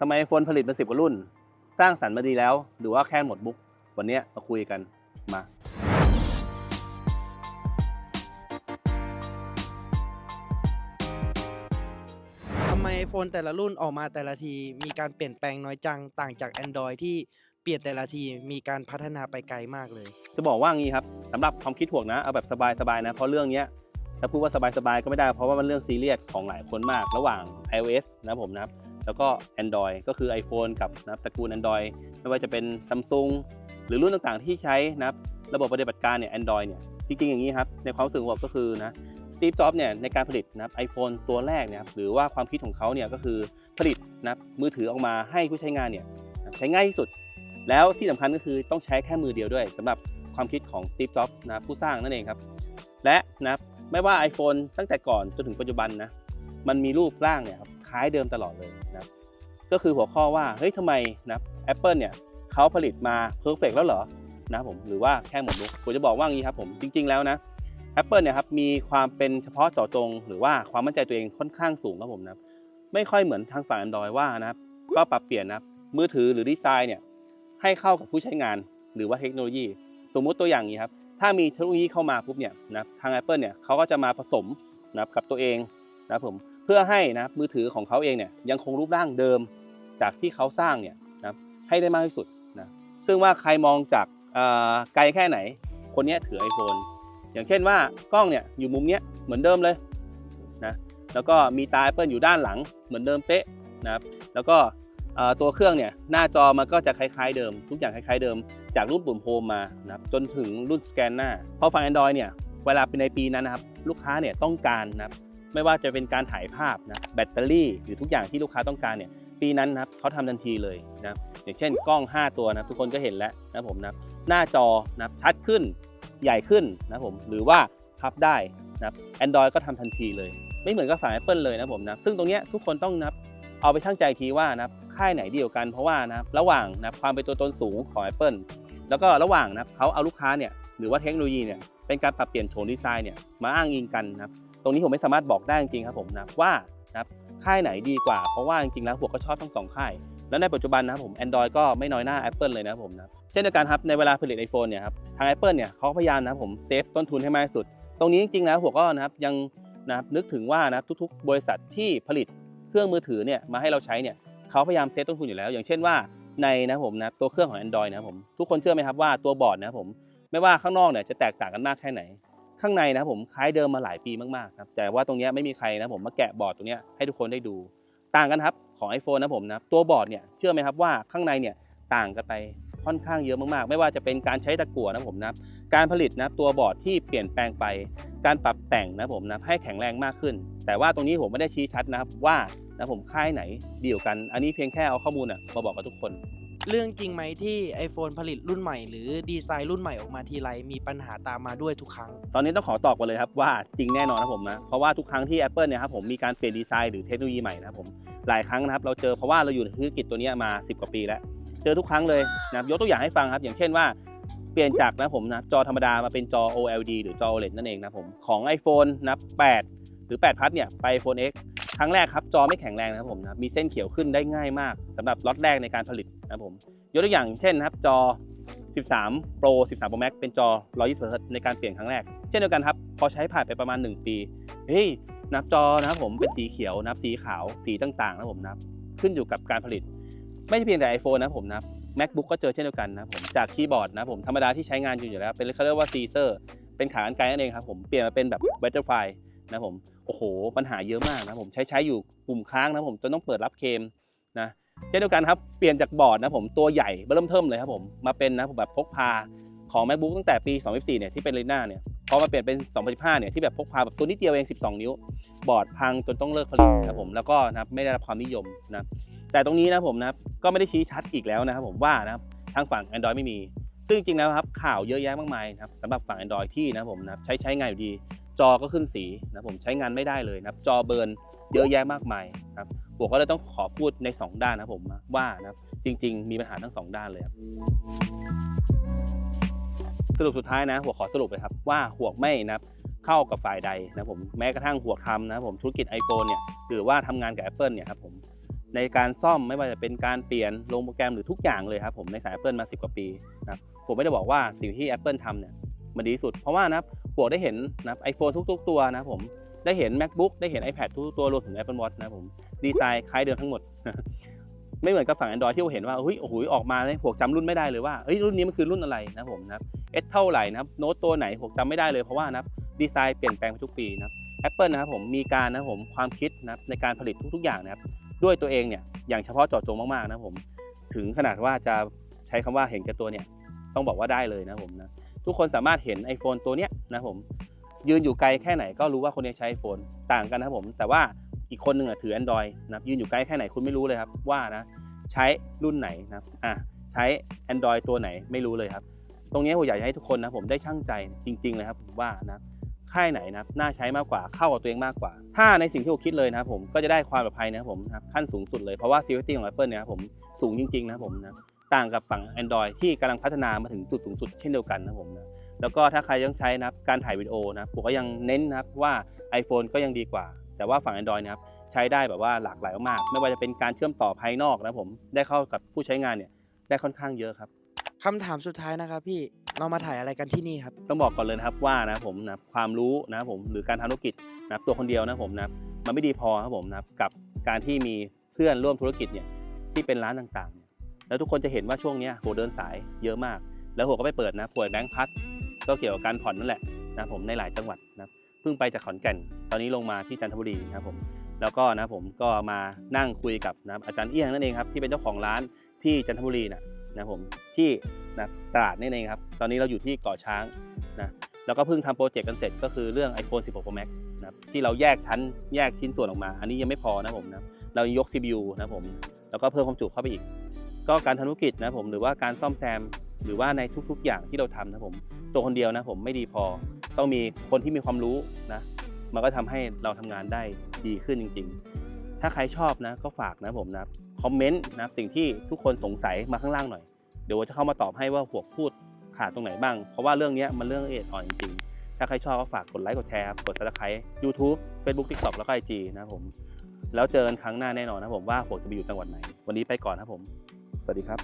ทำไม iPhone ผลิตมาสิบกว่ารุ่น สร้างสรรค์มาดีแล้ว หรือว่าแค่หมดบุ๊ก วันเนี้ยมาคุยกันมา ทำไม iPhone แต่ละรุ่นออกมาแต่ละที มีการเปลี่ยนแปลงน้อยจังต่างจาก Android ที่เปลี่ยนแต่ละทีมีการพัฒนาไปไกลมากเลย จะบอกว่างี้ครับสำหรับความคิดห่วงนะ เอาแบบสบายๆนะ เพราะเรื่องเนี้ยจะพูดว่าสบายๆก็ไม่ได้ เพราะว่ามันเรื่องซีเรียสของหลายคนมาก ระหว่าง iOS นะผมนะครับ แล้วก็ Android ก็คือ iPhone กับนะครับตระกูล Android ไม่ว่าจะเป็น Samsung หรือรุ่นต่างๆ ที่ใช้นะครับระบบปฏิบัติการเนี่ย Android เนี่ยจริงๆ อย่างนี้ครับในความรู้สึกของผมก็คือนะสตีฟจ็อบส์เนี่ยในการผลิตนะครับ iPhone ตัวแรกเนี่ยครับหรือว่าความคิดของเขาเนี่ยก็คือผลิตนะมือถือออกมาให้ผู้ใช้งานเนี่ยใช้ง่ายที่สุด แล้วที่สำคัญก็คือต้องใช้แค่มือเดียวด้วยสำหรับความคิดของสตีฟจ็อบส์นะผู้สร้างนั่นเองครับ และนะไม่ว่า iPhone ตั้งแต่ก่อนจนถึงปัจจุบันนะมันมีรูปร่างเนี่ยครับ้ายเดิมตลอดเลยนะก็คือหัวข้อว่าเฮ้ยทำไมนะครับ Apple เนี่ยเขาผลิตมาเพอร์เฟกแล้วเหรอนะผมหรือว่าแค่หมดลุกผมจะบอกว่างี้ครับผมจริง ๆแล้วนะ Apple เนี่ยครับมีความเป็นเฉพาะเจาะจง หรือว่าความมั่นใจตัวเองค่อนข้างสูงครับผมนะไม่ค่อยเหมือนทางฝั่ง Android ว่านะครับก็ปรับเปลี่ยนนะมือถือหรือดีไซน์เนี่ยให้เข้ากับผู้ใช้งานหรือว่าเทคโนโลยี สมมุติตัวอย่างนี้ครับถ้ามีเทคโนโลยีเข้ามาปุ๊บเนี่ยนะทาง Apple เนี่ยเขาก็จะมาผสมนะครับกับตัวเองนะผม เพื่อให้นะมือถือของเขาเองเนี่ยยังคงรูปร่างเดิมจากที่เขาสร้างเนี่ยนะให้ได้มากที่สุดนะซึ่งว่าใครมองจากไกลแค่ไหน คนเนี้ยถือ iPhone อย่างเช่นว่ากล้องเนี่ยอยู่มุมเนี้ยเหมือนเดิมเลยนะแล้วก็มีตา Apple อยู่ด้านหลังเหมือนเดิมเป๊ะนะครับแล้วก็ตัวเครื่องเนี่ยหน้าจอมันก็จะคล้ายๆเดิม ทุกอย่างคล้ายๆเดิม จากรุ่นปุ่มโฮมมานะครับจนถึงรุ่นสแกนหน้าเพราะฝั่ง Android เนี่ยเวลาเป็นในปีนั้นนะครับลูกค้าเนี่ยต้องการนะครับ ไม่ว่าจะเป็นการถ่ายภาพนะแบตเตอรี่หรือทุกอย่างที่ลูกค้าต้องการเนี่ยปีนั้นนะครับเขาทำทันทีเลยนะอย่างเช่นกล้อง 5 ตัวนะทุกคนก็เห็นแล้วนะผมนะหน้าจอนะชัดขึ้นใหญ่ขึ้นนะผมหรือว่าพับได้นะครับ Android ก็ทำทันทีเลย ไม่เหมือนกับฝั่ง Apple เลยนะผมนะซึ่งตรงเนี้ยทุกคนต้องนับเอาไปชั่งใจทีว่านะค่ายไหนดีกว่ากันเพราะว่านะระหว่างนะความเป็นตัวตนสูงของ Apple แล้วก็ระหว่างนะเขาเอาลูกค้าเนี่ยหรือว่าเทคโนโลยีเนี่ยเป็นการปรับเปลี่ยนโฉมดีไซน์เนี่ยมาอ้างอิงกันนะครับ ตรงนี้ผมไม่สามารถบอกได้จริงๆครับผมนะว่านะครับค่ายไหนดีกว่า เพราะว่าจริงๆแล้วผมก็ชอบทั้งสองค่าย แล้วในปัจจุบันนะครับผม Android ก็ไม่น้อยหน้า Apple เลยนะครับผมนะเช่นเดียวกันครับในเวลาผลิต iPhone เนี่ยครับทาง Apple เนี่ยเขาพยายามนะครับผมเซฟต้นทุนให้มากที่สุด ตรงนี้จริงๆแล้วผมก็นะครับยังนะครับนึกถึงว่านะครับทุกๆ บริษัทที่ผลิตเครื่องมือถือเนี่ยมาให้เราใช้เนี่ยเขาพยายามเซฟต้นทุนอยู่แล้ว อย่างเช่นว่าในนะผมนะตัวเครื่องของ Android นะครับผมทุกคนเชื่อไหมครับว่าตัวบอร์ดนะครับผมไม่ว่าข้างนอกเนี่ยจะแตกต่างกันมากแค่ไหน ข้างในนะผมคล้ายเดิมมาหลายปีมากๆครับแต่ว่าตรงนี้ไม่มีใครนะผมมาแกะบอร์ดตรงนี้ให้ทุกคนได้ดู ต่างกันครับของ iPhone นะผมนะตัวบอร์ดเนี่ยเชื่อไหมครับว่าข้างในเนี่ยต่างกันไปค่อนข้างเยอะมากๆ ไม่ว่าจะเป็นการใช้ตะกั่วนะผมนะการผลิตนะตัวบอร์ดที่เปลี่ยนแปลงไป การปรับแต่งนะผมนะให้แข็งแรงมากขึ้น แต่ว่าตรงนี้ผมไม่ได้ชี้ชัดนะครับว่านะผมค่ายไหนดีกว่ากัน อันนี้เพียงแค่เอาข้อมูลนะมาบอกกับทุกคน เรื่องจริงไหมที่ iPhone ผลิตรุ่นใหม่ หรือดีไซน์รุ่นใหม่ออกมาทีไรมีปัญหาตามมาด้วยทุกครั้ง ตอนนี้ต้องขอตอบกันเลยครับว่าจริงแน่นอนนะผมนะ เพราะว่าทุกครั้งที่ Apple เนี่ยครับผมมีการเปลี่ยนดีไซน์หรือเทคโนโลยีใหม่นะครับผมหลายครั้งนะครับเราเจอเพราะว่าเราอยู่ในธุรกิจตัวนี้มา 10 กว่าปีแล้ว เจอทุกครั้งเลยนะครับยกตัวอย่างให้ฟังครับ อย่างเช่นว่าเปลี่ยนจากนะผมนะจอธรรมดามาเป็นจอ OLED หรือจอ OLED นั่นเองนะผมของ iPhone นะ8หรือ8พัทเนี่ยไป iPhone X ครั้งแรกครับจอไม่แข็งแรงนะครับผมนะมีเส้นเขียวขึ้นได้ง่ายมากสำหรับล็อตแรกในการผลิตนะครับผมยกตัวอย่างเช่นนะครับจอ 13 Pro 13 Pro Max เป็นจอ 120 Hz ในการเปลี่ยนครั้งแรก เช่นเดียวกันครับ พอใช้ผ่านไปประมาณ 1 ปีเฮ้ยนับจอนะครับผมเป็นสีเขียวนับสีขาวสีต่างๆนะครับผมนับขึ้นอยู่กับการผลิต ไม่ใช่เพียงแต่ iPhone นะครับผมนับ MacBook ก็เจอเช่นเดียวกันนะครับผมจากคีย์บอร์ดนะครับผมธรรมดาที่ใช้งานอยู่อยู่แล้ว เป็นเขาเรียกว่า Caesar เป็นขากรรไกรนั่นเองครับผมเปลี่ยนมาเป็นแบบ Butterfly นะผมโอ้โห ปัญหาเยอะมากนะผมใช้ใช้อยู่ปุ่มค้างนะผมจนต้องเปิดรับเคมนะเช่นเดียวกันครับเปลี่ยนจากบอร์ดนะผมตัวใหญ่เริ่มเทิมเลยครับผมมาเป็นนะผมแบบพกพาของ macbook ตั้งแต่ปี 2014เนี่ยที่เป็น retina เนี่ยพอมาเปลี่ยนเป็น 2015เนี่ยที่แบบพกพาแบบตัวนิดเดียวเอง 12 นิ้ว บอร์ดพังจนต้องเลิกผลิตนะครับผมแล้วก็นะไม่ได้รับความนิยมนะแต่ตรงนี้นะผมนะก็ไม่ได้ชี้ชัดอีกแล้วนะครับผมว่านะทางฝั่ง Android ไม่มี ซึ่งจริงๆแล้วครับข่าวเยอะแยะมากมายนะครับสำหรับฝั่ง Android ที่นะผมนะใช้ใช้งานอยู่ดี จอก็ขึ้นสีนะผมใช้งานไม่ได้เลยนะจอเบิร์นเยอะแยะมากมายครับผมก็เลยต้องขอพูดใน 2 ด้านนะผมว่านะครับจริง ๆ มีปัญหาทั้ง 2 ด้านเลยครับสรุปสุดท้ายนะหัวขอสรุปเลยครับว่าหัวไม่นะเข้ากับฝ่ายใดนะผมแม้กระทั่งหัวคำนะผมธุรกิจ iPhone เนี่ยหรือว่าทำงานกับ Apple เนี่ยครับผม ในการซ่อมไม่ว่าจะเป็นการเปลี่ยนลงโปรแกรมหรือทุกอย่างเลยครับผมในสาย Apple มา 10 กว่าปีนะครับผมไม่ได้บอกว่าสิ่งที่ Apple ทำเนี่ยมันดีสุด เพราะว่านะครับวกได้เห็นนะไอโฟนทุก ๆ ตัวนะผมได้เห็น macbook ได้เห็น iPad ทุกตัวรวมถึง Apple Watch นะผมดีไซน์คล้ายเดิมทั้งหมด ไม่เหมือนกับฝั่ง Android ที่เราเห็นว่าเฮ้ยโอ้โหออกมาเนี่ยพวจำรุ่นไม่ได้เลยว่าเฮ้ยรุ่นนี้มันคือรุ่นอะไรนะผมนะเอสเท่าไหร่นะโน้ตตัวไหนผมจำไม่ได้เลยเพราะว่านะครับดีไซน์เปลี่ยนแปลงไปทุกปีนะ Apple นะครับผมมีการนะผมความคิดนะในการผลิตทุกๆอย่างนะครับ ด้วยตัวเองเนี่ยอย่างเฉพาะเจาะจงมากๆนะผมถึงขนาดว่าจะใช้คำว่าเห็นแก่ตัวเนี่ยต้องบอกว่าได้เลยนะผมนะทุกคนสามารถเห็น iPhone ตัวเนี้ยนะผมยืนอยู่ไกลแค่ไหนก็รู้ว่าคนนี้ใช้ iPhone ต่างกันนะผมแต่ว่าอีกคนหนึ่งอะถือ Android นะครับยืนอยู่ไกลแค่ไหนคุณไม่รู้เลยครับว่านะใช้รุ่นไหนนะอะใช้ Android ตัวไหนไม่รู้เลยครับ ตรงนี้ผมอยากจะให้ทุกคนนะผมได้ช่างใจจริง ๆ เลยครับผมว่านะ ค่ายไหนนะครับน่าใช้มากกว่าเข้ากับตัวเองมากกว่า ถ้าในสิ่งที่ผมคิดเลยนะครับผมก็จะได้ความปลอดภัยนะครับผมนะครับขั้นสูงสุดเลยเพราะว่า security ของ Apple เนี่ยครับผมสูงจริงๆนะครับผมนะต่างกับฝั่ง Android ที่กำลังพัฒนามาถึงจุดสูงสุดเช่นเดียวกันนะครับผมนะแล้วก็ถ้าใครยังใช้นะครับการถ่ายวิดีโอนะครับผมก็ยังเน้นนะครับว่า iPhone ก็ยังดีกว่า แต่ว่าฝั่ง Android นะครับใช้ได้แบบว่าหลากหลายมาก ไม่ว่าจะเป็นการเชื่อมต่อภายนอกนะครับผมได้เข้ากับผู้ใช้งานเนี่ยได้ค่อนข้างเยอะครับคำถามสุดท้ายนะครับพี่ เรามาถ่ายอะไรกันที่นี่ครับ ต้องบอกก่อนเลยนะครับว่านะผมนะความรู้นะครับผมหรือการทำธุรกิจนะครับตัวคนเดียวนะผมนะมันไม่ดีพอครับผมนะครับกับการที่มีเพื่อนร่วมธุรกิจเนี่ยที่เป็นร้านต่างๆเนี่ยแล้วทุกคนจะเห็นว่าช่วงเนี้ยโหเดินสายเยอะมาก แล้วโหก็ไปเปิดนะป่วยแบงค์พัสก็เกี่ยวกับการผ่อนนั่นแหละนะผมในหลายจังหวัดนะเพิ่งไปจากขอนแก่น ตอนนี้ลงมาที่จันทบุรีนะครับผมแล้วก็นะผมก็มานั่งคุยกับนะอาจารย์เอี้ยงนั่นเองครับที่เป็นเจ้าของร้านที่จันทบุรีนะ นะผมที่นะตราดนี่เองครับ ตอนนี้เราอยู่ที่เกาะช้างนะแล้วก็เพิ่งทำโปรเจกต์กันเสร็จก็คือเรื่อง iPhone 16 Pro Max นะที่เราแยกชั้นแยกชิ้นส่วนออกมา อันนี้ยังไม่พอนะผมนะเรายก CPU นะผมแล้วก็เพิ่มความจุเข้าไปอีก ก็การทำธุรกิจนะผมหรือว่าการซ่อมแซมหรือว่าในทุกๆอย่างที่เราทำนะผมตัวคนเดียวนะผมไม่ดีพอ ต้องมีคนที่มีความรู้นะมันก็ทำให้เราทำงานได้ดีขึ้นจริง ๆ ถ้าใครชอบนะก็ฝากนะผมนะ คอมเมนต์นะสิ่งที่ทุกคนสงสัยมาข้างล่างหน่อย เดี๋ยวจะเข้ามาตอบให้ว่าหัวพูดขาดตรงไหนบ้าง เพราะว่าเรื่องนี้มันเรื่องละเอียดอ่อนจริงๆถ้าใครชอบก็ฝากกดไลค์กดแชร์กด subscribe YouTube Facebook TikTok แล้วก็ไอจีนะครับผม แล้วเจอกันครั้งหน้าแน่นอนนะผมว่าผมจะไปอยู่จังหวัดไหน วันนี้ไปก่อนนะผม สวัสดีครับ